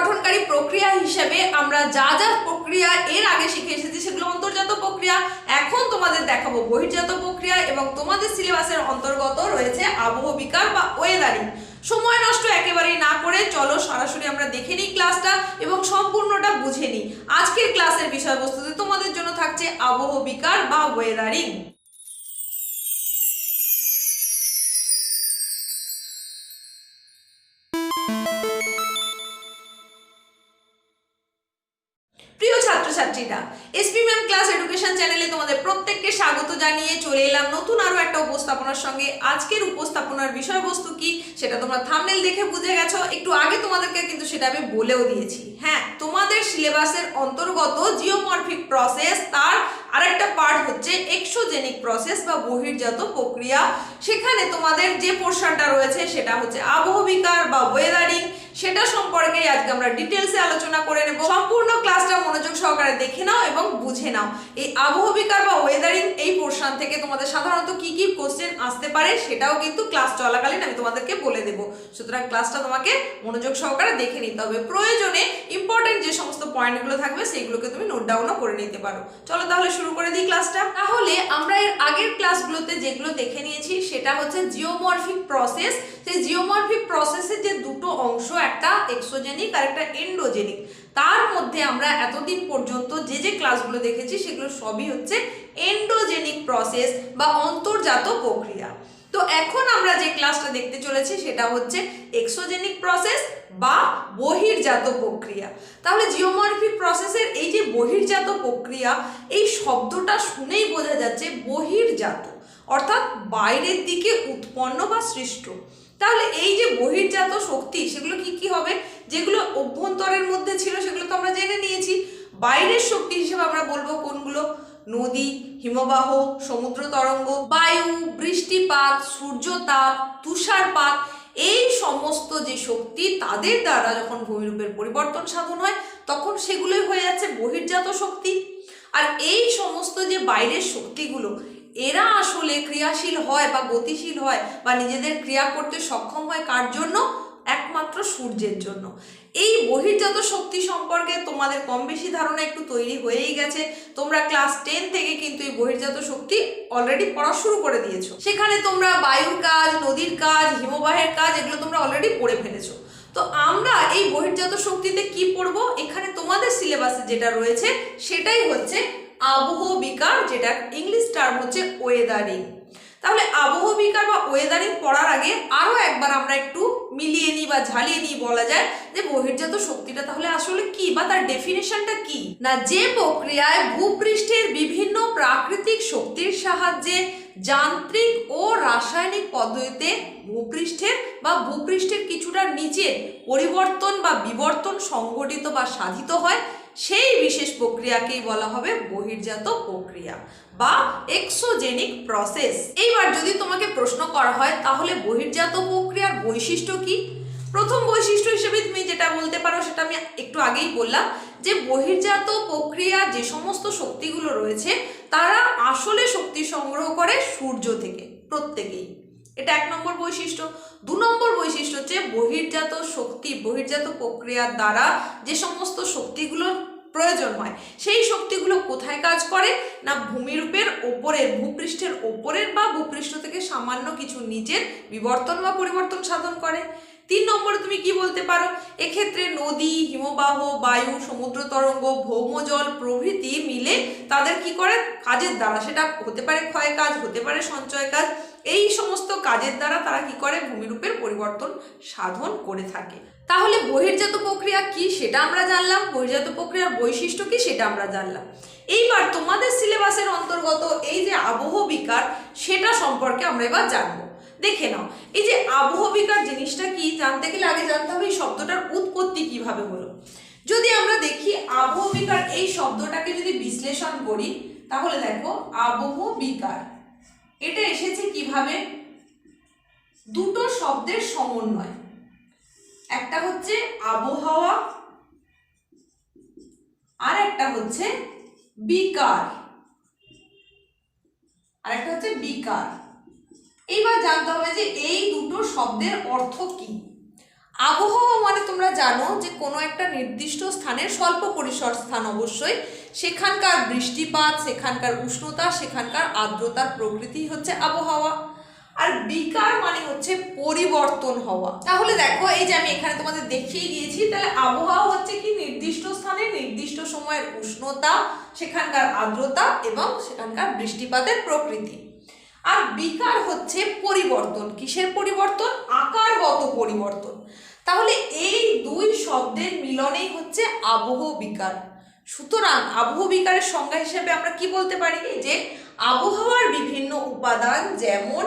গঠনকারী প্রক্রিয়া হিসেবে আমরা যা যা প্রক্রিয়া এর আগে শিখে এসেছি সেগুলো অন্তর্জাত প্রক্রিয়া। এখন তোমাদের দেখাবো বহির্জাত প্রক্রিয়া এবং তোমাদের সিলেবাসের অন্তর্গত রয়েছে আবহ বিকার বা ওয়েদারিং। সময় নষ্ট একেবারেই না করে চলো সরাসরি আমরা দেখে নিই ক্লাসটা এবং সম্পূর্ণটা বুঝে নিই। আজকের ক্লাসের বিষয়বস্তুতে তোমাদের জন্য থাকছে আবহ বিকার বা ওয়েদারিং। ছাত্রছাত্রীরা এসপি ম্যাম ক্লাস এডুকেশন চ্যানেলে তোমাদের প্রত্যেককে স্বাগত জানিয়ে চলে এলাম নতুন আরও একটা উপস্থাপনার সঙ্গে। আজকের উপস্থাপনার বিষয়বস্তু কি সেটা তোমরা থামনেল দেখে বুঝে গেছো। একটু আগে তোমাদেরকে কিন্তু সেটা আমি বলেও দিয়েছি। হ্যাঁ তোমাদের সিলেবাসের অন্তর্গত জিওমরফিক প্রসেস তার আরেকটা পার্ট হচ্ছে এক্সোজেনিক প্রসেস বা বহির্জাত প্রক্রিয়া। সেখানে তোমাদের যে পোর্শনটা রয়েছে সেটা হচ্ছে আবহবিকার বা ওয়েদারিং সেটা সম্পর্কে আজকে আমরা ডিটেলসে আলোচনা করে নেব। সম্পূর্ণ ক্লাসটা মনোযোগ সহকারে দেখে নাও এবং বুঝে নাও। এই আবহবিকার বা ওয়েদারিং এই পোর্শন থেকে তোমাদের সাধারণত কি কি কোশ্চেন আসতে পারে সেটাও কিন্তু ক্লাস চলাকালীন আমি তোমাদেরকে বলে দেবো। সুতরাং ক্লাসটা তোমাকে মনোযোগ সহকারে দেখে নিতে হবে। প্রয়োজনে ইম্পর্টেন্ট যে সমস্ত পয়েন্টগুলো থাকবে সেইগুলোকে তুমি নোট ডাউনও করে নিতে পারো। চলো তাহলে শুরু করে দিই ক্লাসটা। তাহলে আমরা এর আগের ক্লাসগুলোতে যেগুলো দেখে নিয়েছি, সেটা হচ্ছে জিওমরফিক প্রসেস। সেই জিওমরফিক প্রসেসের যে দুটো অংশ, একটা এক্সোজেনিক আর একটা এন্ডোজেনিক, তার মধ্যে আমরা এতদিন পর্যন্ত যে যে ক্লাসগুলো দেখেছি, সেগুলো সবই হচ্ছে এন্ডোজেনিক প্রসেস বা অন্তর্জাত প্রক্রিয়া। তো এখন আমরা যে ক্লাসটা দেখতে চলেছি, সেটা হচ্ছে এক্সোজেনিক প্রসেস বা বহির্জাত প্রক্রিয়া। তাহলে জিওমরফিক প্রসেসের বহির্জাত প্রক্রিয়া, এই শব্দটা শুনেই বোঝা যাচ্ছে বহির্জাত, অর্থাৎ বাইরের দিকে উৎপন্ন বা সৃষ্ট। তাহলে এই যে বহির্জাত শক্তি, সেগুলো কি কি হবে? যেগুলো অভ্যন্তরের মধ্যে ছিল, সেগুলো তো আমরা জেনে নিয়েছি। বাইরের শক্তি হিসেবে আমরা বলব কোনগুলো? নদী, হিমবাহ, সমুদ্র তরঙ্গ, বায়ু, বৃষ্টিপাত, সূর্যতাপ, তুষারপাত এই সমস্ত যে শক্তি তাদের দ্বারা যখন ভূমিরূপের পরিবর্তন সাধন হয়, তখন সেগুলোই হয়ে যাচ্ছে বহির্জাত শক্তি। আর এই সমস্ত যে বাইরের শক্তিগুলো, এরা আসলে ক্রিয়াশীল হয় বা গতিশীল হয় বা নিজেদের ক্রিয়া করতে সক্ষম হয় কার জন্য? একমাত্র সূর্যের জন্য। এই বহির্জাত শক্তি সম্পর্কে তোমাদের কম বেশি ধারণা একটু তৈরি হয়েই গেছে। তোমরা ক্লাস টেন থেকে কিন্তু এই বহির্জাত শক্তি অলরেডি পড়া শুরু করে দিয়েছ। সেখানে তোমরা বায়ুর কাজ, নদীর কাজ, হিমবাহের কাজ, এগুলো তোমরা অলরেডি পড়ে ফেলেছো। তো আমরা এই বহির্জাত শক্তিতে কি পড়ব? এখানে তোমাদের সিলেবাসে যেটা রয়েছে, সেটাই হচ্ছে আবহ বিকার যেটা ইংলিশ টার্ম হচ্ছে ওয়েদারিং তাহলে আবহ বিকার বা ওয়েদারিং পড়ার আগে আরও একবার আমরা একটু মিলিয়ে নিই বা ঝালিয়ে নিই বলা যায় যে বহির্জাত শক্তিটা তাহলে আসলে কি বা তার ডেফিনেশনটা কি? না, যে প্রক্রিয়ায় ভূপৃষ্ঠের বিভিন্ন প্রাকৃতিক শক্তির সাহায্যে যান্ত্রিক ও রাসায়নিক পদ্ধতিতে ভূপৃষ্ঠের বা ভূপৃষ্ঠের কিছুটা নিচে পরিবর্তন বা বিবর্তন সংঘটিত বা সাধিত হয়, সেই বিশেষ প্রক্রিয়াকেই বলা হবে বহির্জাত প্রক্রিয়া। বা এক্সোজেনিক প্রসেস এইবার যদি তোমাকে প্রশ্ন করা হয়, তাহলে বহির্জাত প্রক্রিয়ার বৈশিষ্ট্য কি? প্রথম বৈশিষ্ট্য হিসেবে তুমি যেটা বলতে পারো, সেটা আমি একটু আগেই বললাম যে বহির্জাত প্রক্রিয়া যে সমস্ত শক্তিগুলো রয়েছে, তারা আসলে শক্তি সংগ্রহ করে সূর্য থেকে, প্রত্যেকেই। এটা এক নম্বর বৈশিষ্ট্য। দু নম্বর বৈশিষ্ট্য হচ্ছে বহির্জাত শক্তি, বহির্জাত প্রক্রিয়ার দ্বারা যে সমস্ত শক্তিগুলোর প্রয়োজন হয়। সেই শক্তিগুলো কোথায় কাজ করে? না ভূমিরূপের ওপরের, ভূপৃষ্ঠের ওপরের বা ভূপৃষ্ঠ থেকে সামান্য কিছু নিচের বিবর্তন বা পরিবর্তন সাধন করে? তিন নম্বরে তুমি কি বলতে পারো? এক্ষেত্রে নদী, হিমবাহ, বায়ু, সমুদ্র তরঙ্গ ভৌমজল প্রভৃতি মিলে তাদের কি করে? কাজের দ্বারা। সেটা হতে পারে ক্ষয় কাজ, হতে পারে সঞ্চয় কাজ। এই সমস্ত কাজের দ্বারা তারা কি করে? ভূমিরূপের পরিবর্তন সাধন করে থাকে। তাহলে বহির্জাত প্রক্রিয়া কি সেটা আমরা জানলাম, বহির্জাত প্রক্রিয়ার বৈশিষ্ট্য কি সেটা আমরা জানলাম। এইবার তোমাদের সিলেবাসের অন্তর্গত এই যে আবহ বিকার, সেটা সম্পর্কে আমরা এবার জানব। দেখে নাও, এই যে আবহ বিকার জিনিসটা কি, জানতে গেলে আগে জানতে হবে এই শব্দটার উৎপত্তি কীভাবে হলো। যদি আমরা দেখি আবহ বিকার এই শব্দটাকে যদি বিশ্লেষণ করি, তাহলে দেখো আবহ বিকার, এটা এসেছে কীভাবে? দুটো শব্দের সমন্বয়। একটা হচ্ছে আবহাওয়া আর একটা হচ্ছে বিকার। আর একটা হচ্ছে বিকার। এইবার জানতে হবে যে এই দুটো শব্দের অর্থ কি? আবহাওয়া মানে তোমরা জানো যে কোনো একটা নির্দিষ্ট স্থানের স্বল্প পরিসর স্থান অবশ্যই। সেখানকার বৃষ্টিপাত, সেখানকার উষ্ণতা, সেখানকার আর্দ্রতার প্রকৃতি হচ্ছে আবহাওয়া। আর বিকার মানে হচ্ছে পরিবর্তন হওয়া। তাহলে দেখো, এই যে আমি এখানে তোমাদের দেখিয়ে দিয়েছি, তাহলে আবহাওয়া হচ্ছে কি? নির্দিষ্ট স্থানে নির্দিষ্ট সময়ের উষ্ণতা, সেখানকার আর্দ্রতা এবং সেখানকার বৃষ্টিপাতের প্রকৃতি। আর বিকার হচ্ছে পরিবর্তন। কিসের পরিবর্তন? আকারগত পরিবর্তন। তাহলে এই দুই শব্দের মিলনেই হচ্ছে আবহ বিকার। সুতরাং আবহ বিকারের সংজ্ঞা হিসেবে আমরা কি বলতে পারি? যে আবহাওয়ার বিভিন্ন উপাদান যেমন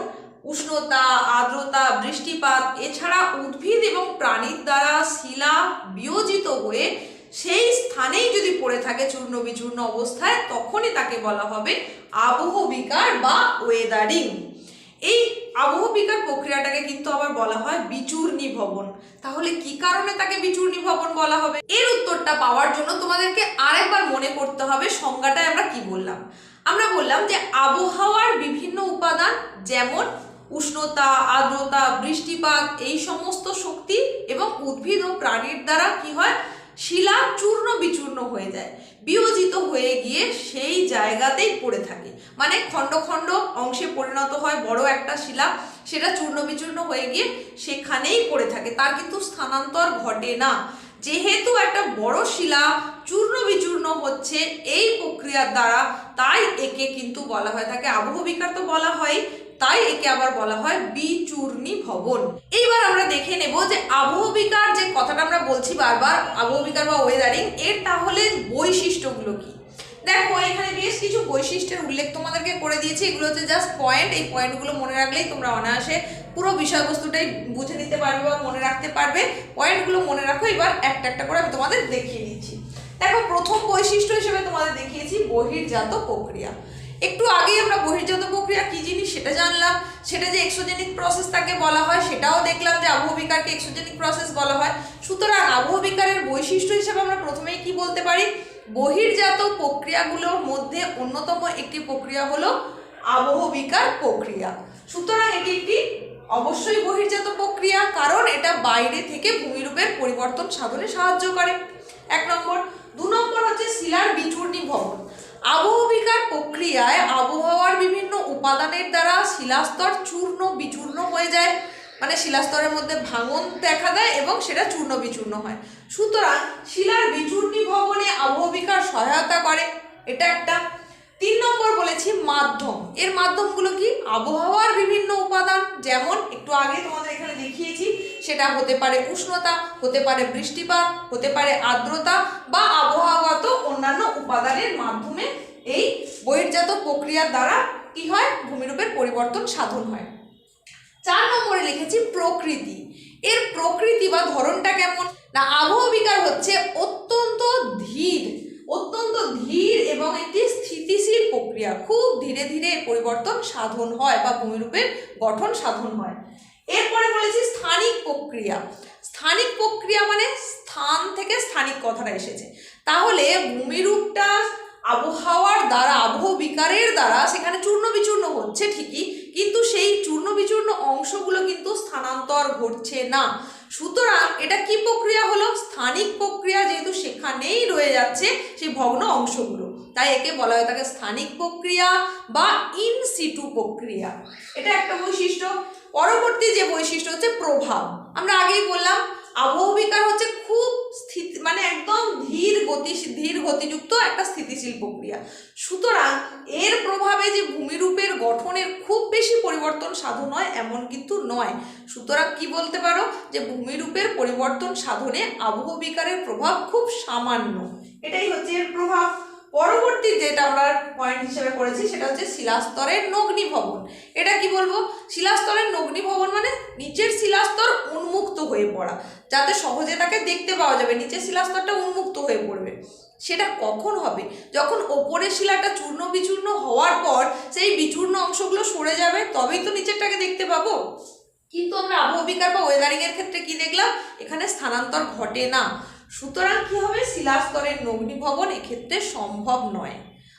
উষ্ণতা, আর্দ্রতা, বৃষ্টিপাত, এছাড়া উদ্ভিদ এবং প্রাণীর দ্বারা শিলা বিয়োজিত হয়ে সেই স্থানেই যদি পড়ে থাকে চূর্ণ বিচূর্ণ অবস্থায়, তখনই তাকে বলা হবে আবহ বিকার বা ওয়েদারিং। এই আবহ বিকার প্রক্রিয়াটাকে কিন্তু আবার বলা হয় বিচূর্ণী ভবন তাহলে কি কারণে তাকে বিচূর্ণী ভবন বলা হবে? এর উত্তরটা পাওয়ার জন্য তোমাদেরকে আরেকবার মনে করতে হবে সংজ্ঞাটায় আমরা কি বললাম। আমরা বললাম যে আবহাওয়ার বিভিন্ন উপাদান, যেমন উষ্ণতা, আর্দ্রতা, বৃষ্টিপাত, এই সমস্ত শক্তি এবং উদ্ভিদ ও প্রাণীর দ্বারা কি হয়? শিলা চূর্ণ বিচূর্ণ হয়ে যায়। বিয়োজিত হয়ে গিয়ে সেই জায়গাতেই পড়ে থাকে। মানে খণ্ড খণ্ড অংশে পরিণত হয় বড় একটা শিলা। সেটা চূর্ণ বিচূর্ণ হয়ে গিয়ে সেখানেই পড়ে থাকে। তার কিন্তু স্থানান্তর ঘটে না। যেহেতু একটা বড় শিলা চূর্ণ বিচূর্ণ হচ্ছে এই প্রক্রিয়ার দ্বারা, তাই একে কিন্তু বলা হয় থাকে। আবহবিকার তো বলা হয় তাই একে আবার বলা হয় বিচূর্ণী ভবন। এইবার আমরা দেখে নেব যে আবহবিকার যে কথাটা আমরা বলছি বারবার, আবহবিকার বা ওয়েদারিং এর তাহলে বৈশিষ্ট্যগুলো কি? দেখো, এখানে বেশ কিছু বৈশিষ্ট্যের উল্লেখ তোমাদেরকে করে দিয়েছি। এগুলো হচ্ছে জাস্ট পয়েন্ট এই পয়েন্টগুলো মনে রাখলেই তোমরা অনায়াসে পুরো বিষয়বস্তুটাই বুঝে নিতে পারবে বা মনে রাখতে পারবে। পয়েন্টগুলো মনে রাখো, এবার একটা একটা করে আমি তোমাদের দেখিয়ে দিচ্ছি। দেখো, প্রথম বৈশিষ্ট্য হিসেবে তোমাদের দেখিয়েছি, বহির্জাত প্রক্রিয়া। একটু আগেই আমরা বহির্জাত প্রক্রিয়া, কি জিনিস সেটা জানলাম, সেটা যে এক্সোজেনিক প্রসেস তাকে বলা হয়, সেটাও দেখলাম যে আবহবিকারকে এক্সোজেনিক প্রসেস বলা হয়। সুতরাং আবহবিকারের বৈশিষ্ট্য হিসেবে আমরা প্রথমেই কি বলতে পারি? বহির্জাত প্রক্রিয়াগুলোর মধ্যে অন্যতম একটি প্রক্রিয়া হলো আবহবিকার প্রক্রিয়া। সুতরাং এটি একটি অবশ্যই বহির্জাত প্রক্রিয়া, কারণ এটা বাইরে থেকে ভূমিরূপের পরিবর্তন সাধনে সাহায্য করে। এক নম্বর। দু নম্বর হচ্ছে শিলার বিচূর্ণী ভবন আবহবিকার প্রক্রিয়ায় আবহাওয়ার বিভিন্ন উপাদানের দ্বারা শিলাস্তর চূর্ণ বিচূর্ণ হয়ে যায়। মানে শিলাস্তরের মধ্যে ভাঙন দেখা দেয় এবং সেটা চূর্ণ বিচূর্ণ হয়। সুতরাং শিলার বিচূর্ণী ভবনে আবহবিকার সহায়তা করে। এটা একটা। তিন নম্বর বলেছি মাধ্যম। এর মাধ্যমগুলো কি? আবহাওয়ার বিভিন্ন উপাদান। যেমন একটু আগে তোমাদের এখানে দেখিয়েছি সেটা হতে পারে উষ্ণতা, হতে পারে বৃষ্টিপাত, হতে পারে আর্দ্রতা বা আবহাওয়াগত অন্যান্য উপাদানের মাধ্যমে এই বহির্জাত প্রক্রিয়ার দ্বারা কি হয়? ভূমিরূপের পরিবর্তন সাধন হয়। চার নম্বরে লিখেছি প্রকৃতি। এর প্রকৃতি বা ধরনটা কেমন? না আবহবিকার হচ্ছে অত্যন্ত ধীর অত্যন্ত ধীর এবং একটি স্থিতিশীল প্রক্রিয়া। খুব ধীরে ধীরে পরিবর্তন সাধন হয় বা ভূমিরূপের গঠন সাধন হয়। এরপরে বলেছি স্থানিক প্রক্রিয়া। স্থানিক প্রক্রিয়া মানে স্থান থেকে স্থানিক কথাটা এসেছে। তাহলে ভূমিরূপটা আবহাওয়ার দ্বারা আবহ বিকারের দ্বারা সেখানে চূর্ণ বিচূর্ণ হচ্ছে ঠিকই, কিন্তু সেই চূর্ণ বিচূর্ণ অংশগুলো কিন্তু স্থানান্তর ঘটছে না। সুতরাং এটা কি প্রক্রিয়া হলো? স্থানিক প্রক্রিয়া যেহেতু সেখানেই রয়ে যাচ্ছে সেই ভগ্ন অংশগুলো। তাই একে বলা হয় তাকে স্থানিক প্রক্রিয়া বা ইন সিটু প্রক্রিয়া। এটা একটা বৈশিষ্ট্য। পরবর্তী যে বৈশিষ্ট্য হচ্ছে প্রভাব। আমরা আগেই বললাম আবহবিকার হচ্ছে খুব স্থিতি মানে একদম ধীর গতি, ধীর গতিযুক্ত একটা স্থিতিশীল প্রক্রিয়া। সুতরাং এর প্রভাবে যে ভূমিরূপের গঠনের খুব বেশি পরিবর্তন সাধন হয় এমন কিন্তু নয়। সুতরাং কি বলতে পারো? যে ভূমিরূপের পরিবর্তন সাধনে আবহবিকারের প্রভাব খুব সামান্য। এটাই হচ্ছে এর প্রভাব। পরবর্তী যেটা আমরা পয়েন্ট হিসেবে করেছি, সেটা হচ্ছে শিলাস্তরের নগ্নি ভবন এটা কি বলব? শিলাস্তরের নগ্নি ভবন মানে নিচের শিলাস্তর উন্মুক্ত হয়ে পড়া, যাতে সহজে তাকে দেখতে পাওয়া যাবে, নিচের শিলাস্তরটা উন্মুক্ত হয়ে পড়বে। সেটা কখন হবে? যখন ওপরের শিলাটা চূর্ণ বিচূর্ণ হওয়ার পর সেই বিচূর্ণ অংশগুলো সরে যাবে, তবেই তো নিচেরটাকে দেখতে পাবো। কিন্তু আমরা আবহবিকার বা ওয়েদারিংয়ের ক্ষেত্রে কি দেখলাম? এখানে স্থানান্তর ঘটে না। সুতরাং কি হবে? শিলাস্তরের নগ্নিভবন এক্ষেত্রে সম্ভব নয়।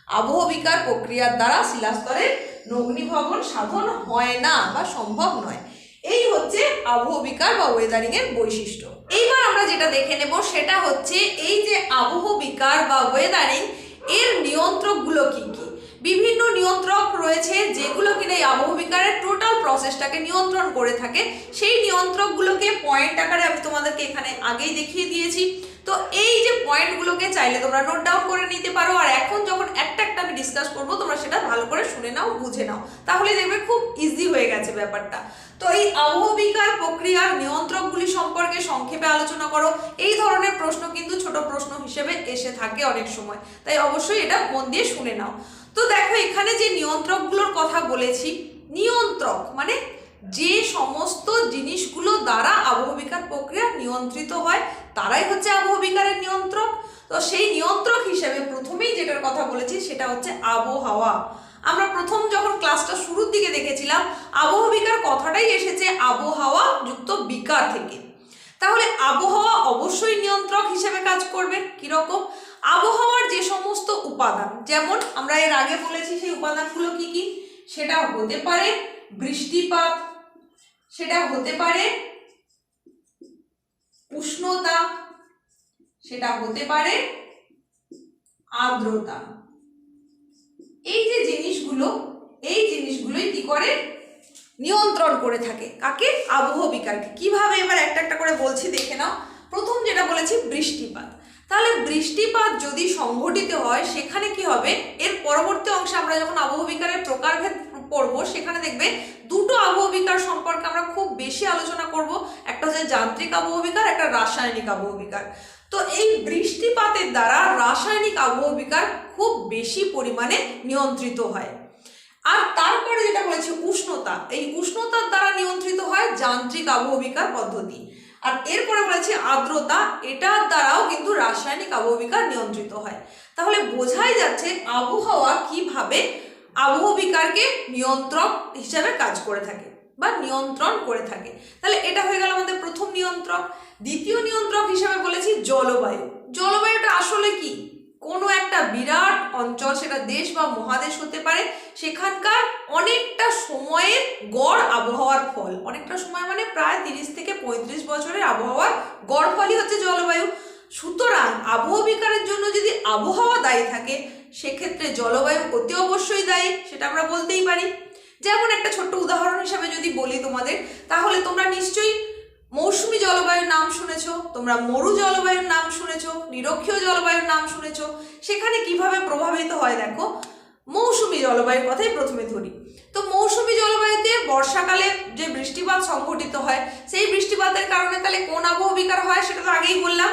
আবহবিকার প্রক্রিয়ার দ্বারা শিলাস্তরের নগ্নিভবন সাধন হয় না বা সম্ভব নয়। এই হচ্ছে আবহবিকার বা ওয়েদারিংয়ের বৈশিষ্ট্য। এইবার আমরা যেটা দেখে নেব সেটা হচ্ছে এই যে আবহবিকার বা ওয়েদারিং এর নিয়ন্ত্রকগুলো কী কি? বিভিন্ন নিয়ন্ত্রক রয়েছে যেগুলো কিনা এই আবহবিকারের টোটাল প্রসেসটাকে নিয়ন্ত্রণ করে থাকে। সেই নিয়ন্ত্রকগুলোকে পয়েন্ট আকারে আমি তোমাদেরকে এখানে আগেই দেখিয়ে দিয়েছি। তো এই যে পয়েন্টগুলোকে চাইলে তোমরা নোট ডাউন করে নিতে পারো। আর এখন যখন একটা একটা আমি ডিসকাস করব, তোমরা সেটা ভালো করে শুনে নাও, বুঝে নাও। তাহলে দেখবে খুব ইজি হয়ে গেছে ব্যাপারটা। তো এই আবহবিকার প্রক্রিয়ার নিয়ন্ত্রকগুলি সম্পর্কে সংক্ষেপে আলোচনা করো। এই ধরনের প্রশ্ন কিন্তু ছোট প্রশ্ন হিসেবে এসে থাকে অনেক সময়। তাই অবশ্যই এটা মন দিয়ে শুনে নাও। তো দেখো, এখানে যে নিয়ন্ত্রকগুলোর কথা বলেছি, নিয়ন্ত্রক মানে যে সমস্ত জিনিসগুলো দ্বারা আবহবিকার প্রক্রিয়া নিয়ন্ত্রিত হয়, তারাই হচ্ছে আবহবিকারের নিয়ন্ত্রক। তো সেই নিয়ন্ত্রক হিসেবে প্রথমেই যেটার কথা বলেছি, সেটা হচ্ছে আবহাওয়া। আমরা প্রথম যখন ক্লাসটা শুরুর দিকে দেখেছিলাম, আবহবিকার কথাটাই এসেছে আবহাওয়া যুক্ত বিকার থেকে। তাহলে আবহাওয়া অবশ্যই নিয়ন্ত্রক হিসেবে কাজ করবে। কীরকম? আবহাওয়ার যে সমস্ত উপাদান, যেমন আমরা এর আগে বলেছি সেই উপাদানগুলো কি কি? সেটা হতে পারে বৃষ্টিপাত, সেটা হতে পারে উষ্ণতা, সেটা হতে পারে আর্দ্রতা। এই যে জিনিসগুলো, এই জিনিসগুলোই কি করে? নিয়ন্ত্রণ করে থাকে। কাকে? আবহবিকারকে কীভাবে এবার একটা একটা করে বলছি, দেখে নাও। প্রথম যেটা বলেছি, বৃষ্টিপাত। তাহলে বৃষ্টিপাত যদি সংঘটিত হয়, সেখানে কি হবে? এর পরবর্তী অংশে আমরা যখন আবহবিকারের প্রকারভেদ পড়ব, সেখানে দেখবে দুটো আবহবিকার সম্পর্কে আমরা খুব বেশি আলোচনা করব। একটা হচ্ছে যান্ত্রিক আবহবিকার একটা রাসায়নিক আবহবিকার তো এই বৃষ্টিপাতের দ্বারা রাসায়নিক আবহবিকার খুব বেশি পরিমাণে নিয়ন্ত্রিত হয়। আর তারপরে যেটা বলেছি উষ্ণতা, এই উষ্ণতার দ্বারা নিয়ন্ত্রিত হয় যান্ত্রিক আবহবিকার পদ্ধতি। আর এরপরে বলেছি আর্দ্রতা, এটার দ্বারাও কিন্তু রাসায়নিক আবহবিকার নিয়ন্ত্রিত হয়। তাহলে বোঝাই যাচ্ছে আবহাওয়া কীভাবে আবহবিকারকে নিয়ন্ত্রক হিসাবে কাজ করে থাকে বা নিয়ন্ত্রণ করে থাকে। তাহলে এটা হয়ে গেল আমাদের প্রথম নিয়ন্ত্রক। দ্বিতীয় নিয়ন্ত্রক হিসাবে বলেছি জলবায়ু। জলবায়ুটা আসলে কি? কোনো একটা বিরাট অঞ্চল, সেটা দেশ বা মহাদেশ হতে পারে, সেখানকার অনেকটা সময়ের গড় আবহাওয়ার ফল। অনেকটা সময় মানে প্রায় তিরিশ থেকে পঁয়ত্রিশ বছরের আবহাওয়ার গড় ফলই হচ্ছে জলবায়ু। সুতরাং আবহবিকারের জন্য যদি আবহাওয়া দায়ী থাকে, সেক্ষেত্রে জলবায়ু অতি অবশ্যই দায়ী, সেটা আমরা বলতেই পারি। যেমন একটা ছোট্ট উদাহরণ হিসাবে যদি বলি তোমাদের, তাহলে তোমরা নিশ্চয়ই মৌসুমী জলবায়ুর নাম শুনেছো তোমরা মরু জলবায়ুর নাম শুনেছ, নিরক্ষীয় জলবায়ুর নাম শুনেছ, সেখানে কীভাবে প্রভাবিত হয় দেখো? মৌসুমী জলবায়ুর কথাই প্রথমে ধরি। তো মৌসুমী জলবায়ুতে বর্ষাকালে যে বৃষ্টিপাত সংঘটিত হয়, সেই বৃষ্টিপাতের কারণে তাহলে কোন আবহবিকার হয় সেটা তো আগেই বললাম।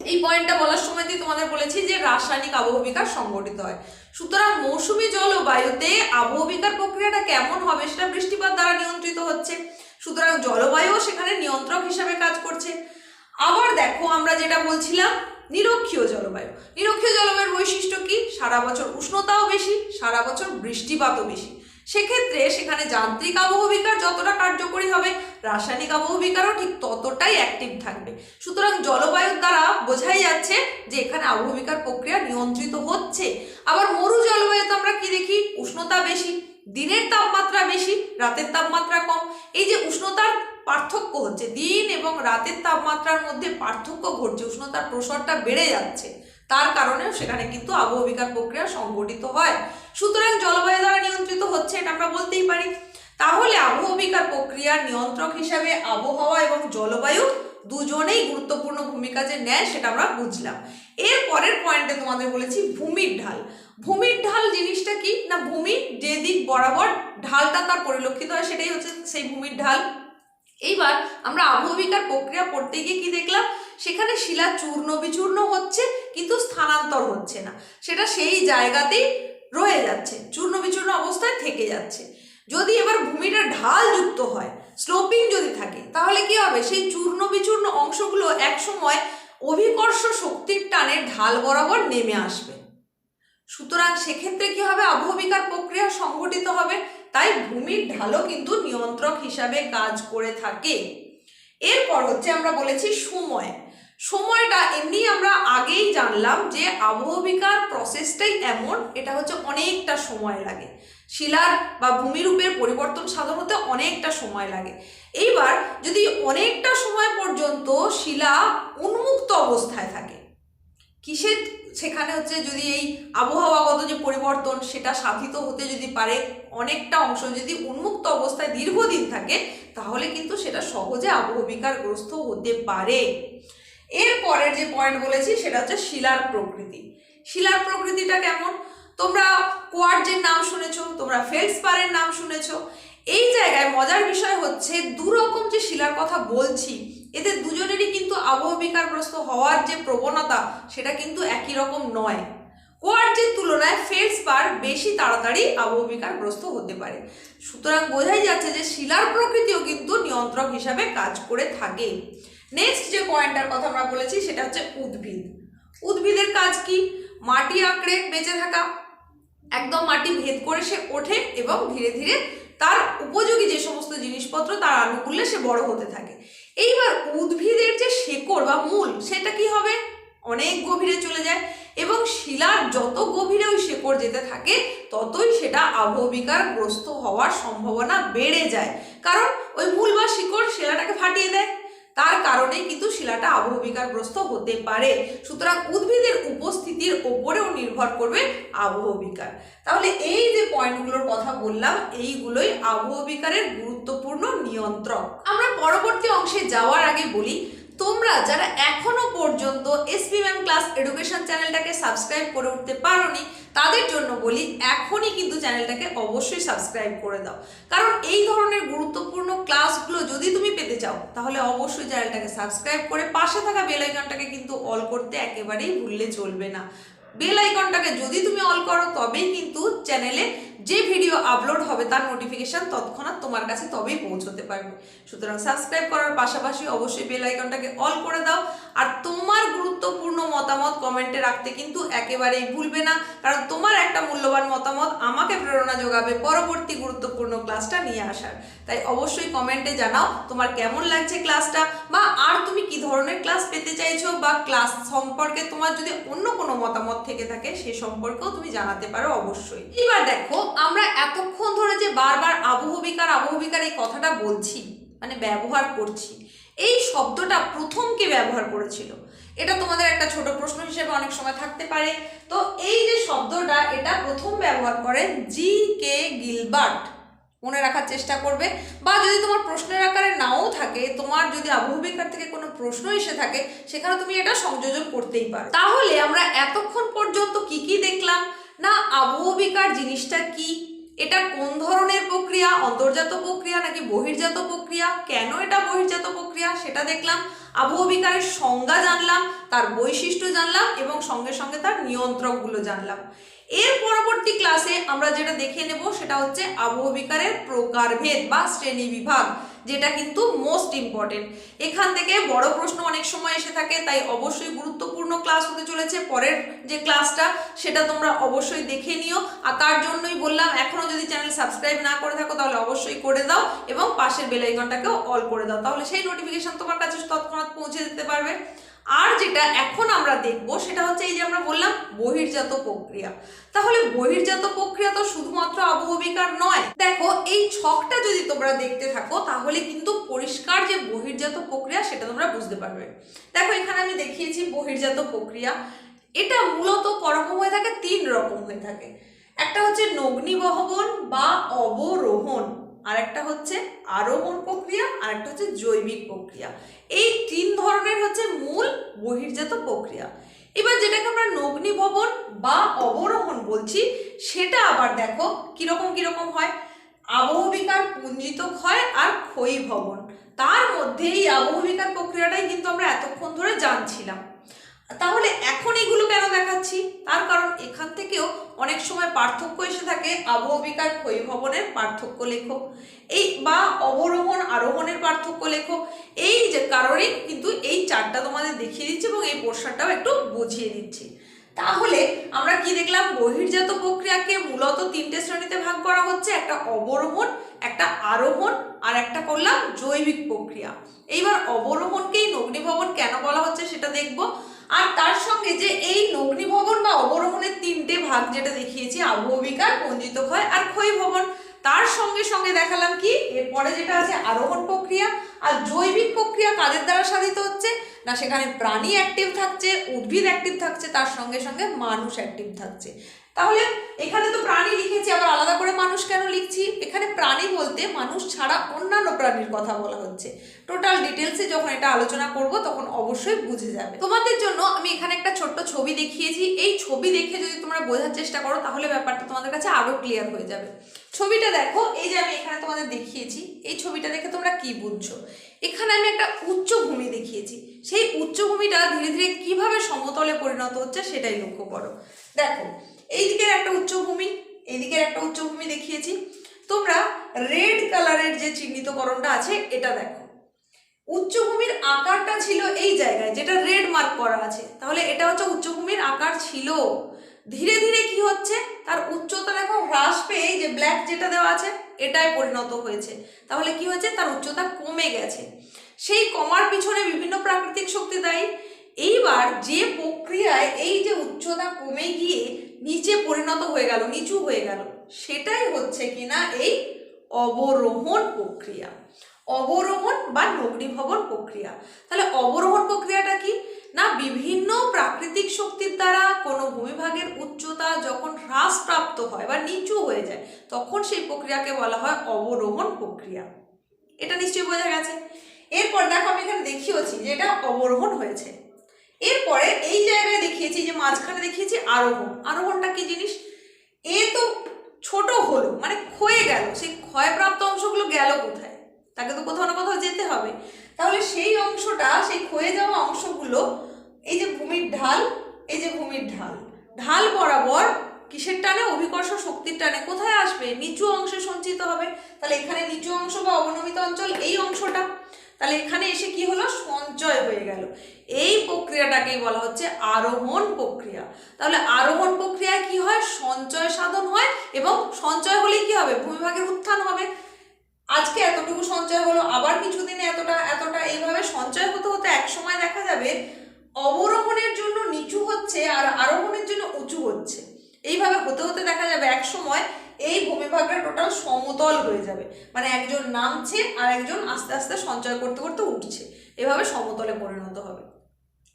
এই পয়েন্টটা বলার সময়তেই তোমাদের বলেছি যে রাসায়নিক আবহবিকার সংঘটিত হয়। সুতরাং মৌসুমী জলবায়ুতে আবহবিকার প্রক্রিয়াটা কেমন হবে সেটা বৃষ্টিপাত দ্বারা নিয়ন্ত্রিত হচ্ছে। সুতরাং জলবায়ুও সেখানে নিয়ন্ত্রক হিসাবে কাজ করছে। আবার দেখো আমরা যেটা বলছিলাম, নিরক্ষীয় জলবায়ু। নিরক্ষীয় জলবায়ুর বৈশিষ্ট্য কি? সারা বছর উষ্ণতাও বেশি, সারা বছর বৃষ্টিপাতও বেশি। সেক্ষেত্রে সেখানে যান্ত্রিক আবহবিকার যতটা কার্যকরী হবে, রাসায়নিক আবহবিকারও ঠিক ততটাই অ্যাক্টিভ থাকবে। সুতরাং জলবায়ুর দ্বারা বোঝাই যাচ্ছে যে এখানে আবহবিকার প্রক্রিয়া নিয়ন্ত্রিত হচ্ছে। আবার মরু জলবায়ুতে আমরা কি দেখি? উষ্ণতা বেশি, দিনের তাপমাত্রা বেশি, রাতের তাপমাত্রা কম। এই যে উষ্ণতার পার্থক্য হচ্ছে। দিন এবং রাতের তাপমাত্রার মধ্যে পার্থক্য ঘটছে, উষ্ণতার প্রসারটা বেড়ে যাচ্ছে। তার কারণেও সেখানে কিন্তু আবহবিকার প্রক্রিয়া সংঘটিত হয়। সুতরাং জলবায়ু দ্বারা নিয়ন্ত্রিত হচ্ছে এটা আমরা বলতেই পারি। তাহলে আবহবিকার প্রক্রিয়ার নিয়ন্ত্রক হিসাবে আবহাওয়া এবং জলবায়ু দুজনেই গুরুত্বপূর্ণ ভূমিকা যে নেয় সেটা আমরা বুঝলাম। এর পরের পয়েন্টে তোমাদের বলেছি ভূমির ঢাল। ভূমির ঢাল জিনিসটা কি? না, ভূমি যে দিক বরাবর ঢালটা তার পরিলক্ষিত হয় সেটাই হচ্ছে সেই ভূমির ঢাল। এইবার আমরা আবহবিকার প্রক্রিয়া পড়তে গিয়ে কি দেখলাম? সেখানে শিলা চূর্ণ বিচূর্ণ হচ্ছে, কিন্তু স্থানান্তর হচ্ছে না। সেটা সেই জায়গাতেই রয়ে যাচ্ছে চূর্ণ বিচূর্ণ অবস্থায় থেকে যাচ্ছে। যদি এবার ভূমিটা ঢাল যুক্ত হয় স্লোপিং যদি থাকে, তাহলে কি হবে? সেই চূর্ণ বিচূর্ণ অংশগুলো একসময় অভিকর্ষ শক্তির টানে ঢাল বরাবর নেমে আসবে। সুতরাং সেক্ষেত্রে কি হবে? আবহবিকার প্রক্রিয়া সংঘটিত হবে। তাই ভূমির ঢালও কিন্তু নিয়ন্ত্রক হিসাবে কাজ করে থাকে। এরপর হচ্ছে আমরা বলেছি সময়। সময়টা এমনি আমরা আগেই জানলাম যে আবহবিকার প্রসেসটাই এমন, এটা হচ্ছে অনেকটা সময় লাগে। শিলার বা ভূমিরূপের পরিবর্তন সাধন হতে অনেকটা সময় লাগে। এইবার যদি অনেকটা সময় পর্যন্ত শিলা উন্মুক্ত অবস্থায় থাকে, কিসের সেখানে হচ্ছে যদি এই আবহাওয়াগত যে পরিবর্তন, সেটা সাধিত হতে যদি পারে অনেকটা অংশ, যদি উন্মুক্ত অবস্থায় দীর্ঘদিন থাকে, তাহলে কিন্তু সেটা সহজে আবহবিকারগ্রস্ত হতে পারে। এর পরের যে পয়েন্ট বলেছি, সেটা হচ্ছে শিলার প্রকৃতি। শিলার প্রকৃতিটা কেমন? তোমরা কোয়ার্জের নাম শুনেছো, তোমরা ফেলসপারের নাম শুনেছো। এই জায়গায় মজার বিষয় হচ্ছে দু রকম যে শিলার কথা বলছি এদের দুজনেরই কিন্তু আবহবিকারগ্রস্ত হওয়ার যে প্রবণতা, সেটা কিন্তু একই রকম নয়। কোয়ার্জের তুলনায় ফেলসপার বেশি তাড়াতাড়ি আবহবিকারগ্রস্ত হতে পারে। সুতরাং বোঝাই যাচ্ছে যে শিলার প্রকৃতিও কিন্তু নিয়ন্ত্রক হিসাবে কাজ করে থাকে। নেক্সট যে পয়েন্টটার কথা আমরা বলেছি, সেটা হচ্ছে উদ্ভিদ। উদ্ভিদের কাজ কি? মাটি আঁকড়ে বেঁচে থাকা। একদম মাটি ভেদ করে সে ওঠে এবং ধীরে ধীরে তার উপযোগী যে সমস্ত জিনিসপত্র তার আনুকূল্যে সে বড় হতে থাকে। এইবার উদ্ভিদের যে শেকড় বা মূল, সেটা কি হবে? অনেক গভীরে চলে যায় এবং শিলার যত গভীরে ওই শেকড় যেতে থাকে, ততই সেটা আবহবিকার গ্রস্ত হওয়ার সম্ভাবনা বেড়ে যায়। কারণ ওই মূল বা শিকড় শিলাটাকে ফাটিয়ে দেয়। তার কারণেই কিন্তু শিলাটা আবহবিকারগ্রস্ত হতে পারে। সুতরাং উদ্ভিদের উপস্থিতির ওপরেও নির্ভর করবে আবহবিকার। তাহলে এই যে পয়েন্টগুলোর কথা বললাম, এইগুলোই আবহবিকারের গুরুত্বপূর্ণ নিয়ন্ত্রক। আমরা পরবর্তী অংশে যাওয়ার আগে বলি তোমরা যারা এখনও পর্যন্ত এসপি ম্যাম ক্লাস এডুকেশন চ্যানেলটাকে সাবস্ক্রাইব করে উঠতে পারোনি, তাদের জন্য বলি এখনই কিন্তু চ্যানেলটাকে অবশ্যই সাবস্ক্রাইব করে দাও। কারণ এই ধরনের গুরুত্বপূর্ণ ক্লাসগুলো যদি তুমি পেতে চাও, তাহলে অবশ্যই চ্যানেলটাকে সাবস্ক্রাইব করে পাশে থাকা বেলাইকনটাকে কিন্তু অল করতে একেবারেই ভুললে চলবে না। বেল আইকনটাকে যদি তুমি অল করো, তবেই কিন্তু চ্যানেলে যে ভিডিও আপলোড হবে তার নোটিফিকেশন তৎক্ষণাৎ তোমার কাছে তবেই পৌঁছতে পারবে। সুতরাং সাবস্ক্রাইব করার পাশাপাশি অবশ্যই বেল আইকনটাকে অল করে দাও। আর তোমার গুরুত্বপূর্ণ মতামত কমেন্টে রাখতে কিন্তু একেবারেই ভুলবে না। কারণ তোমার একটা মূল্যবান মতামত আমাকে প্রেরণা যোগাবে পরবর্তী গুরুত্বপূর্ণ ক্লাসটা নিয়ে আসার। তাই অবশ্যই কমেন্টে জানাও তোমার কেমন লাগছে ক্লাসটা বা আর তুমি কি ধরনের ক্লাস পেতে চাইছো বা ক্লাস সম্পর্কে তোমার যদি অন্য কোনো মতামত থেকে থাকে, সে সম্পর্কেও তুমি জানাতে পারো অবশ্যই। এবার দেখো, আমরা এতক্ষণ ধরে যে বারবার আবহবিকার আবহবিকার এই কথাটা বলছি মানে ব্যবহার করছি, এই শব্দটা প্রথম কে ব্যবহার করেছিল? এটা তোমাদের একটা ছোট প্রশ্ন হিসেবে অনেক সময় থাকতে পারে। তো এই যে শব্দটা, এটা প্রথম ব্যবহার করেন জি কে গিলবার্ট। মনে রাখার চেষ্টা করবে। বা যদি তোমার প্রশ্নের আকারে নাও থাকে, তোমার যদি আবহবিকার থেকে কোনো প্রশ্ন এসে থাকে, সেখানে তুমি এটা সংযোজন করতেই পারো। তাহলে আমরা এতক্ষণ পর্যন্ত কি কি দেখলাম? না আবহবিকার জিনিসটা কি? এটা কোন ধরনের প্রক্রিয়া? অন্তর্জাত প্রক্রিয়া নাকি বহির্জাত প্রক্রিয়া? কেন এটা বহির্জাত প্রক্রিয়া? সেটা দেখলাম। আবহবিকারের সংজ্ঞা জানলাম, তার বৈশিষ্ট্য জানলাম এবং সঙ্গে সঙ্গে তার নিয়ন্ত্রকগুলো জানলাম। এর পরবর্তী ক্লাসে আমরা যেটা দেখে নেব, সেটা হচ্ছে আবহবিকারের প্রকারভেদ বা শ্রেণি বিভাগ, যেটা কিন্তু মোস্ট ইম্পর্টেন্ট এখান থেকে বড় প্রশ্ন অনেক সময় এসে থাকে, তাই অবশ্যই গুরুত্বপূর্ণ ক্লাস হতে চলেছে। পরের যে ক্লাসটা সেটা তোমরা অবশ্যই দেখে নিও। আর তার জন্যই বললাম এখনও যদি চ্যানেল সাবস্ক্রাইব না করে থাকো, তাহলে অবশ্যই করে দাও এবং পাশের বেল আইকনটাকেও অল করে দাও। তাহলে সেই নোটিফিকেশান তোমার কাছে তৎক্ষণাৎ পৌঁছে দিতে পারবে। আর যেটা এখন আমরা দেখব সেটা হচ্ছে এই যে আমরা বললাম বহির্জাত প্রক্রিয়া। তাহলে বহির্জাত প্রক্রিয়া তো শুধুমাত্র আবহবিকার নয়। দেখো, এই ছকটা যদি তোমরা দেখতে থাকো, তাহলে কিন্তু পরিষ্কার যে বহির্জাত প্রক্রিয়া সেটা তোমরা বুঝতে পারবে। দেখো, এখানে আমি দেখিয়েছি বহির্জাত প্রক্রিয়া। এটা মূলত পরকম হয়ে থাকে, তিন রকম হয়ে থাকে। একটা হচ্ছে নগ্নিবহবন বা অবরোহণ আর একটা হচ্ছে আরোহণ প্রক্রিয়া আর একটা হচ্ছে জৈবিক প্রক্রিয়া। এই তিন ধরনের বহির্জাত প্রক্রিয়া। এবার যেটাকে আমরা নগ্নি ভবন বা অবরোহণ বলছি, সেটা আবার দেখো কীরকম কীরকম হয়। আবহবিকার পুঞ্জিত ক্ষয় আর ক্ষয়ী ভবন তার মধ্যে এই আবহবিকার প্রক্রিয়াটাই কিন্তু আমরা এতক্ষণ ধরে জানছিলাম। তাহলে এখন এগুলো কেন দেখাচ্ছি? তার কারণ এখান থেকেও অনেক সময় পার্থক্য এসে থাকে আবহবিকার ক্ষয়ী ভবনের পার্থক্য লেখো এই বা অবরোহণ আরোহণের পার্থক্য লেখো এই যে কারণেই কিন্তু এই চারটা তোমাদের দেখিয়ে দিচ্ছি এবং এই পোর্শনটাও একটু বুঝিয়ে দিচ্ছি। তাহলে আমরা কি দেখলাম? বহির্জাত প্রক্রিয়াকে মূলত তিনটে শ্রেণীতে ভাগ করা হচ্ছে। একটা অবরোহণ, একটা আরোহণ আর একটা করলাম জৈবিক প্রক্রিয়া। এইবার অবরোহণকেই নগ্নিভবন কেন বলা হচ্ছে সেটা দেখব। আর তার সঙ্গে যে এই নগ্নি ভবন বা অবরোহণের তিনটে ভাগ যেটা দেখিয়েছি আবহবিকার পঞ্জিত ক্ষয় আর ক্ষয় ভবন, তার সঙ্গে সঙ্গে দেখালাম কি? এরপরে যেটা আছে, আরোহণ প্রক্রিয়া। আর জৈবিক প্রক্রিয়া কাদের দ্বারা সাধিত হচ্ছে? না, সেখানে প্রাণী অ্যাক্টিভ থাকছে, উদ্ভিদ অ্যাক্টিভ থাকছে, তার সঙ্গে সঙ্গে মানুষ অ্যাক্টিভ থাকছে। তাহলে এখানে তো প্রাণী লিখেছি, আবার আলাদা করে মানুষ কেন লিখছি? এখানে প্রাণী বলতে মানুষ ছাড়া অন্যান্য প্রাণীর কথা বলা হচ্ছে। টোটাল ডিটেলসে যখন এটা আলোচনা করব, তখন অবশ্যই বুঝে যাবে। তোমাদের জন্য আমি এখানে একটা ছোট্ট ছবি দেখিয়েছি। এই ছবি দেখে যদি তোমরা বোঝার চেষ্টা করো, তাহলে ব্যাপারটা তোমাদের কাছে আরও ক্লিয়ার হয়ে যাবে। ছবিটা দেখো, এই যে আমি এখানে তোমাদের দেখিয়েছি, এই ছবিটা দেখে তোমরা কি বুঝছ? এখানে আমি একটা উচ্চভূমি দেখিয়েছি। সেই উচ্চভূমিটা ধীরে ধীরে কীভাবে সমতলে পরিণত হচ্ছে সেটাই লক্ষ্য করো। দেখো এই দিকের একটা উচ্চভূমি এই দিকের একটা উচ্চভূমি দেখিয়েছি। তোমরা রেড কালারের যে চিহ্নিতকরণটা আছে, এটা দেখো। উচ্চভূমির আকারটা ছিল এই জায়গায়, যেটা রেড মার্ক করা আছে। তাহলে এটা হচ্ছে উচ্চভূমির আকার ছিল। ধীরে ধীরে কি হচ্ছে? তার উচ্চতা দেখো, হ্রাস পেয়ে যে ব্ল্যাক যেটা দেওয়া আছে, এটাই পরিণত হয়েছে। তাহলে কি হয়েছে? তার উচ্চতা কমে গেছে। সেই কমার পিছনে বিভিন্ন প্রাকৃতিক শক্তি দায়ী। এইবার যে প্রক্রিয়ায় এই যে উচ্চতা কমে গিয়ে নিচে পরিণত হয়ে গেল, নিচু হয়ে গেল। সেটাই হচ্ছে কিনা এই অবরোহণ প্রক্রিয়া। অবরোহণ বা নগ্নিভবন প্রক্রিয়া। তাহলে অবরোহণ প্রক্রিয়াটা কি? না, বিভিন্ন প্রাকৃতিক শক্তির দ্বারা কোনো ভূমিভাগের উচ্চতা যখন হ্রাসপ্রাপ্ত হয় বা নিচু হয়ে যায়, তখন সেই প্রক্রিয়াকে বলা হয় অবরোহণ প্রক্রিয়া। এটা নিশ্চয়ই বোঝা গেছে। এরপর দেখো আমি এখানে দেখিয়েছি যে এটা অবরোহণ হয়েছে। এরপরে এই জায়গায় দেখিয়েছি যে মাঝখানে দেখিয়েছি আরোহণ। আরোহণটা কি জিনিস? এ তো ছোট হলো মানে ক্ষয়ে গেল। সেই ক্ষয়প্রাপ্ত অংশগুলো গেল কোথায়? তাকে তো কোথাও না কোথাও যেতে হবে। তাহলে সেই অংশটা, সেই ক্ষয়ে যাওয়া অংশগুলো, এই যে ভূমির ঢাল, এই যে ভূমির ঢাল ঢাল বরাবর কিসের টানে? অভিকর্ষ শক্তির টানে। কোথায় আসবে? নিচু অংশে সঞ্চিত হবে। তাহলে এখানে নিচু অংশ বা অবনমিত অঞ্চল, এই অংশটা তাহলে এখানে এসে কি হলো? সঞ্চয় হয়ে গেল। এই প্রক্রিয়াটাকেই বলা হচ্ছে আরোহণ প্রক্রিয়া। তাহলে আরোহণ প্রক্রিয়ায় কি হয়? সঞ্চয় সাধন হয় এবং সঞ্চয় হলে কি হবে? ভূমিভাগের উত্থান হবে। আজকে এতটুকু সঞ্চয় হলো, আবার কিছুদিনে এতটা এতটা এইভাবে সঞ্চয় হতে হতে এক সময় দেখা যাবে অবরোহণের জন্য নিচু হচ্ছে আর আরোহণের জন্য উঁচু হচ্ছে। এইভাবে হতে হতে দেখা যাবে এক সময় এই ভূমিভাগটা টোটাল সমতল হয়ে যাবে। মানে একজন নামছে আর একজন আস্তে আস্তে সঞ্চয় করতে করতে উঠছে। এভাবে সমতলে পরিণত হবে।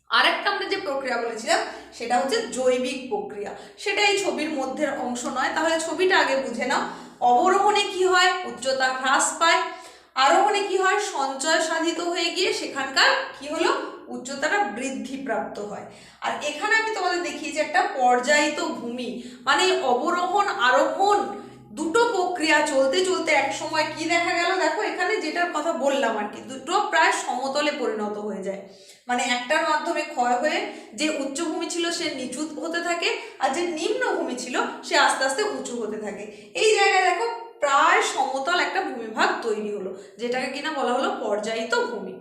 আরেকটা আমরা যে প্রক্রিয়া বলেছিলাম, সেটা হচ্ছে জৈবিক প্রক্রিয়া। সেটা এই ছবির মধ্যের অংশ নয়। তাহলে ছবিটা আগে বুঝে নাও। অবরোহণে কি হয়? উচ্চতা হ্রাস পায়। আরোহণে কি হয়? সঞ্চয় সাধিত হয়ে গিয়ে সেখানকার কি হলো? উচ্চতাটা বৃদ্ধিপ্রাপ্ত হয়। আর এখানে আমি তোমাদের দেখিয়েছি একটা পর্যায়িত ভূমি মানে অবরোহণ, আরোহণ দুটো প্রক্রিয়া চলতে চলতে এক সময় কি দেখা গেল? দেখো এখানে যেটার কথা বললাম আর কি, দুটো প্রায় সমতলে পরিণত হয়ে যায়। মানে একটার মাধ্যমে ক্ষয় হয়ে যে উচ্চভূমি ছিল সে নিচু হতে থাকে আর যে নিম্নভূমি ছিল সে আস্তে আস্তে উঁচু হতে থাকে। এই জায়গায় দেখো প্রায় সমতল একটা ভূমিভাগ তৈরি হলো, যেটাকে কিনা বলা হলো পর্যায়িত ভূমি।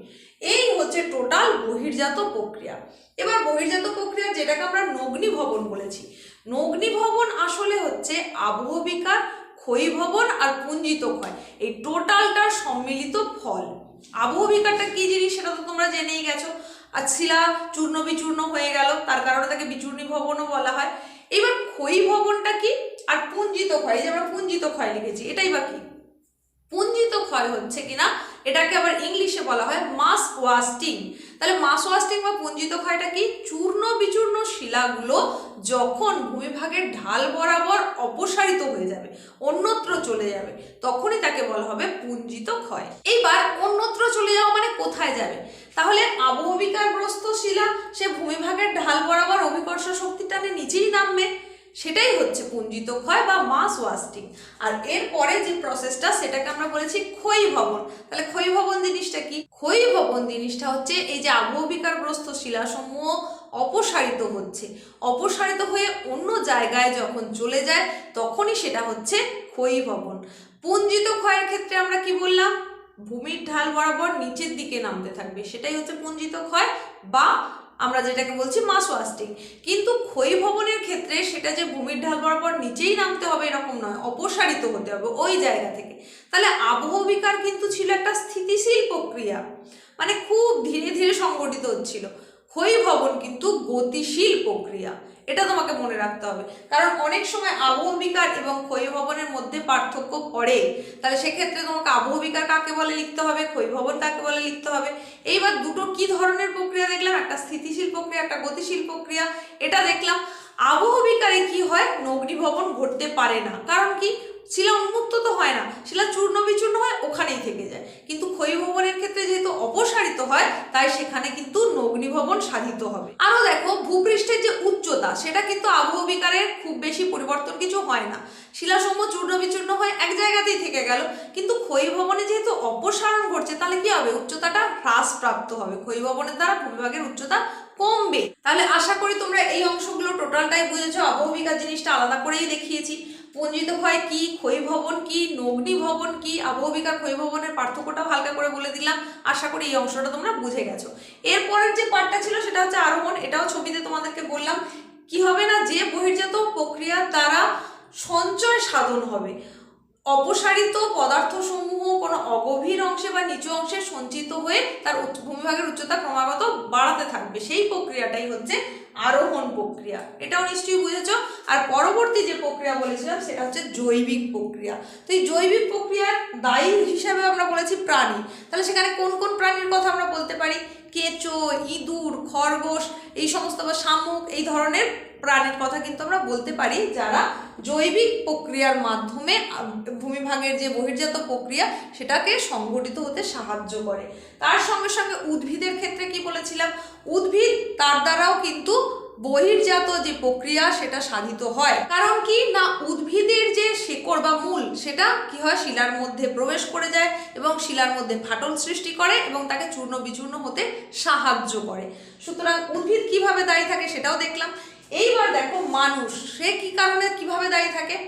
এই হচ্ছে টোটাল বহির্জাত প্রক্রিয়া। এবার বহির্জাত প্রক্রিয়া যেটাকে আমরা নগ্নিভবন বলেছি। নগ্নিভবন আসলে হচ্ছে আবহবিকার ক্ষয়ীভবন আর পুঞ্জিত ক্ষয়। এই টোটালটার সম্মিলিত ফল। আবহবিকারটা কি জিনিস সেটা তো তোমরা জেনেই গেছো। আর শিলা চূর্ণ বিচূর্ণ হয়ে গেল, তার কারণে তাকে বিচূর্ণী ভবনও বলা হয়। এবার ক্ষয়ী ভবনটা কি? আর পুঞ্জিত ক্ষয়, এই যে আমরা পুঞ্জিত ক্ষয় লিখেছি, এটাই বা কি? পুঞ্জিত ক্ষয় হচ্ছে কিনা? এটাকে আবার ইংলিশে বলা হয় মাস ওয়াস্টিং তাহলে মাস ওয়াস্টিং বা পুঞ্জিত ক্ষয়টা কি? চূর্ণ বিচূর্ণ শিলাগুলো যখন ভূমিভাগের ঢাল বরাবর অপসারিত হয়ে যাবে, অন্যত্র চলে যাবে, তখনই তাকে বলা হবে পুঞ্জিত ক্ষয়। এইবার অন্যত্র চলে যাওয়া মানে কোথায় যাবে? তাহলে আবহবিকারগ্রস্ত শিলা সে ভূমিভাগের ঢাল বরাবর অভিকর্ষ শক্তি টানে নিচেই নামবে। সেটাই হচ্ছে পুঞ্জিত ক্ষয় বা মাস ওয়াস্টিং। আর এরপরে যে প্রসেসটা, সেটাকে আমরা বলেছি ক্ষয়ী ভবন। তাহলে ক্ষয়ী ভবন জিনিসটা কি? ক্ষয়ী ভবন জিনিসটা হচ্ছে এই যে আবহবিকারগ্রস্ত শিলাসমূহ অপসারিত হচ্ছে। অপসারিত হয়ে অন্য জায়গায় যখন চলে যায়, তখনই সেটা হচ্ছে ক্ষয়ী ভবন। পুঞ্জিত ক্ষয়ের ক্ষেত্রে আমরা কি বললাম? ভূমির ঢাল বরাবর নিচের দিকে নামতে থাকবে। সেটাই হচ্ছে পুঞ্জিত ক্ষয় বা আমরা যেটাকে বলছি মাস ওয়াস্টিং কিন্তু ক্ষয়ী ভবনের ক্ষেত্রে সেটা যে ভূমির ঢাল বরাবর নিচেই নামতে হবে এরকম নয়, অপসারিত হতে হবে ওই জায়গা থেকে। তাহলে আবহবিকার কিন্তু ছিল একটা স্থিতিশীল প্রক্রিয়া মানে খুব ধীরে ধীরে সংগঠিত হচ্ছিল। ক্ষয়ী ভবন কিন্তু গতিশীল প্রক্রিয়া। এটা তোমাকে মনে রাখতে হবে। কারণ অনেক সময় আবহবিকার এবং ক্ষয়ভবনের মধ্যে পার্থক্য পড়ে। তাহলে সেক্ষেত্রে তোমাকে আবহবিকার কাকে বলে লিখতে হবে? ক্ষয়ভবন কাকে বলে লিখতে হবে? এইবার দুটো কি ধরনের প্রক্রিয়া দেখলাম? একটা স্থিতিশীল প্রক্রিয়া, একটা গতিশীল প্রক্রিয়া। এটা দেখলাম, আবহ বিকারে কি হয়? নগ্নিভবন ঘটতে পারে না। কারণ কি? শিলা উন্মুক্ত তো হয় না, শিলা চূর্ণ বিচূর্ণ হয়, ওখানেই থেকে যায়। কিন্তু ক্ষয়ী ভবনের ক্ষেত্রে যেহেতু অপসারিত হয়, তাই সেখানে কিন্তু নগ্নিভবন সাধিত হবে। আরও দেখো, ভূপৃষ্ঠের যে উচ্চতা, সেটা কিন্তু আবহবিকারে খুব বেশি পরিবর্তন কিছু হয় না। শিলাসমূহ চূর্ণ বিচূর্ণ হয়ে এক জায়গাতেই থেকে গেল। কিন্তু ক্ষয়ী ভবনে যেহেতু অপসারণ ঘটছে, তাহলে কি হবে? উচ্চতাটা হ্রাসপ্রাপ্ত হবে। ক্ষয়ী ভবনের দ্বারা ভূমিভাগের উচ্চতা কমবে। তাহলে আশা করি তোমরা এই অংশগুলো টোটালটাই বুঝেছ। আবহবিকার জিনিসটা আলাদা করেই দেখিয়েছি। পঞ্জিত ভয় কি, ক্ষয়ী ভবন কি, নগ্নি ভবন কি আবহবিকার ক্ষয়ী ভবনের পার্থক্যটাও হালকা করে বলে দিলাম। আশা করি এই অংশটা তোমরা বুঝে গেছো। এরপরের যে পার্টটা ছিল সেটা হচ্ছে আরোহণ। এটাও ছবিতে তোমাদেরকে বললাম। কি হবে না? যে বহির্জাত প্রক্রিয়ার দ্বারা সঞ্চয় সাধন হবে। অপসারিত পদার্থসমূহ কোনো অগভীর অংশে বা নিচু অংশে সঞ্চিত হয়ে তার ভূমিভাগের উচ্চতা ক্রমাগত বাড়াতে থাকবে। সেই প্রক্রিয়াটাই হচ্ছে আরোহণ প্রক্রিয়া। এটাও নিশ্চয়ই বুঝেছ। আর পরবর্তী যে প্রক্রিয়া বলেছিলাম, সেটা হচ্ছে জৈবিক প্রক্রিয়া। তো এই জৈবিক প্রক্রিয়ার দায়ী হিসাবে আমরা বলেছি প্রাণী। তাহলে সেখানে কোন কোন প্রাণীর কথা আমরা বলতে পারি? ইঁদুর, খরগোশ, এই সমস্ত বা শামুক, এই ধরনের প্রাণীর কথা কিন্তু আমরা বলতে পারি, যারা জৈবিক প্রক্রিয়ার মাধ্যমে ভূমিভাগের যে বহির্জাত প্রক্রিয়া, সেটাকে সংগঠিত হতে সাহায্য করে। তার সঙ্গে সঙ্গে উদ্ভিদের ক্ষেত্রে কি বলেছিলাম? উদ্ভিদ তার দ্বারাও কিন্তু বহির্জাত যে প্রক্রিয়া সেটা সাধিত হয়। কারণ কি? না উদ্ভিদের যে শেকড় বা মূল, সেটা কি হয়? শিলার মধ্যে প্রবেশ করে যায় এবং শিলার মধ্যে ফাটল সৃষ্টি করে এবং তাকে চূর্ণ বিচূর্ণ হতে সাহায্য করে। সুতরাং উদ্ভিদ কীভাবে দায়ী থাকে সেটাও দেখলাম। এইবার দেখো মানুষ, সে কি কারণে কীভাবে দায়ী থাকে?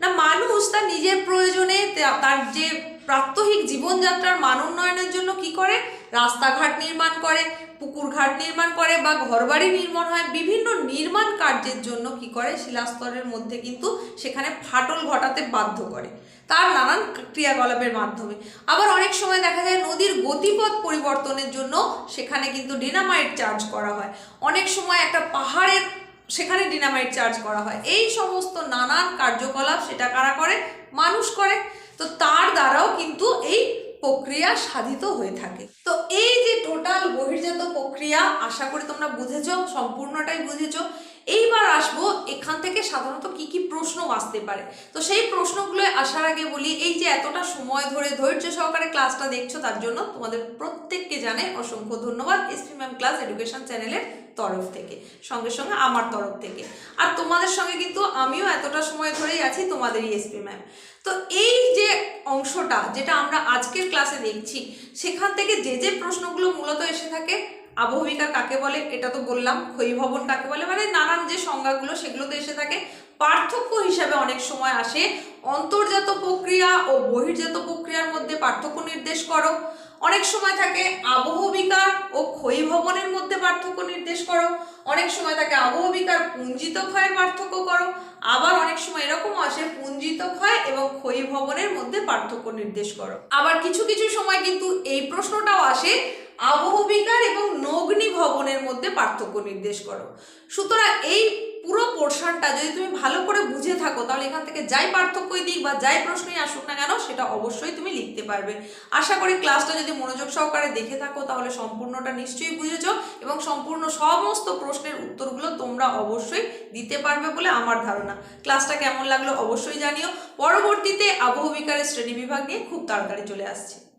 না, মানুষ তার নিজের প্রয়োজনে তার যে প্রাত্যহিক জীবনযাত্রার মান উন্নয়নের জন্য কি করে? রাস্তাঘাট নির্মাণ করে পুকুর ঘাট নির্মাণ করে বা ঘরবাড়ি নির্মাণ হয়, বিভিন্ন নির্মাণ কার্যের জন্য কি করে? শিলাস্তরের মধ্যে কিন্তু সেখানে ফাটল ঘটাতে বাধ্য করে। তার নানান ক্রিয়াকলাপের মাধ্যমে। আবার অনেক সময় দেখা যায় নদীর গতিপথ পরিবর্তনের জন্য সেখানে কিন্তু ডিনামাইট চার্জ করা হয়। অনেক সময় একটা পাহাড়ের সেখানে ডিনামাইট চার্জ করা হয়। এই সমস্ত নানান কার্যকলাপ সেটা কারা করে? মানুষ করে। তো তার দ্বারাও কিন্তু এই প্রক্রিয়া সাধিত হয়ে থাকে। তো এই যে টোটাল বহির্জাত প্রক্রিয়া, আশা করি তোমরা বুঝেছ, সম্পূর্ণটাই বুঝেছ। এইবার আসব এখান থেকে সাধারণত কি কি প্রশ্ন আসতে পারে। তো সেই প্রশ্নগুলো আসার আগে বলি, এই যে এতটা সময় ধরে ধৈর্য সহকারে ক্লাসটা দেখছ, তার জন্য তোমাদের প্রত্যেককে জানে অসংখ্য ধন্যবাদ। এসপি ম্যাম ক্লাস এডুকেশন চ্যানেলের তরফ থেকে, সঙ্গে সঙ্গে আমার তরফ থেকে। আর তোমাদের সঙ্গে কিন্তু আমিও এতটা সময় ধরেই আছি, তোমাদেরই এসপি ম্যাম তো এই যে অংশটা যেটা আমরা আজকের ক্লাসে দেখছি, সেখান থেকে যে যে প্রশ্নগুলো মূলত এসে থাকে, আবহবিকা কাকে বলে, এটা তো বললাম ক্ষয়ী ভবন কাকে বলে মানে নানান যে সংজ্ঞাগুলো সেগুলোতে এসে থাকে। পার্থক্য হিসাবে অনেক সময় আসে, অন্তর্জাত প্রক্রিয়া ও বহির্জাত প্রক্রিয়ার মধ্যে পার্থক্য নির্দেশ করো। অনেক সময় থাকে আবহবিকার ও ক্ষয়ী ভবনের মধ্যে পার্থক্য নির্দেশ করো। অনেক সময় থাকে আবহবিকার পুঞ্জিত ক্ষয়ের পার্থক্য করো। আবার অনেক সময় এরকম আসে, পুঞ্জিত ক্ষয় এবং ক্ষয়ী ভবনের মধ্যে পার্থক্য নির্দেশ করো। আবার কিছু কিছু সময় কিন্তু এই প্রশ্নটাও আসে আবহবিকার এবং নগ্নি ভবনের মধ্যে পার্থক্য নির্দেশ করো। সুতরাং এই পুরো পোর্শনটা যদি তুমি ভালো করে বুঝে থাকো, তাহলে এখান থেকে যাই পার্থক্যই দিক বা যাই প্রশ্নই আসুক না কেন, সেটা অবশ্যই তুমি লিখতে পারবে। আশা করি ক্লাসটা যদি মনোযোগ সহকারে দেখে থাকো, তাহলে সম্পূর্ণটা নিশ্চয়ই বুঝেছ এবং সম্পূর্ণ সমস্ত প্রশ্নের উত্তরগুলো তোমরা অবশ্যই দিতে পারবে বলে আমার ধারণা। ক্লাসটা কেমন লাগল অবশ্যই জানিও। পরবর্তীতে আবহবিকারের শ্রেণি বিভাগ নিয়ে খুব তাড়াতাড়ি চলে আসছে।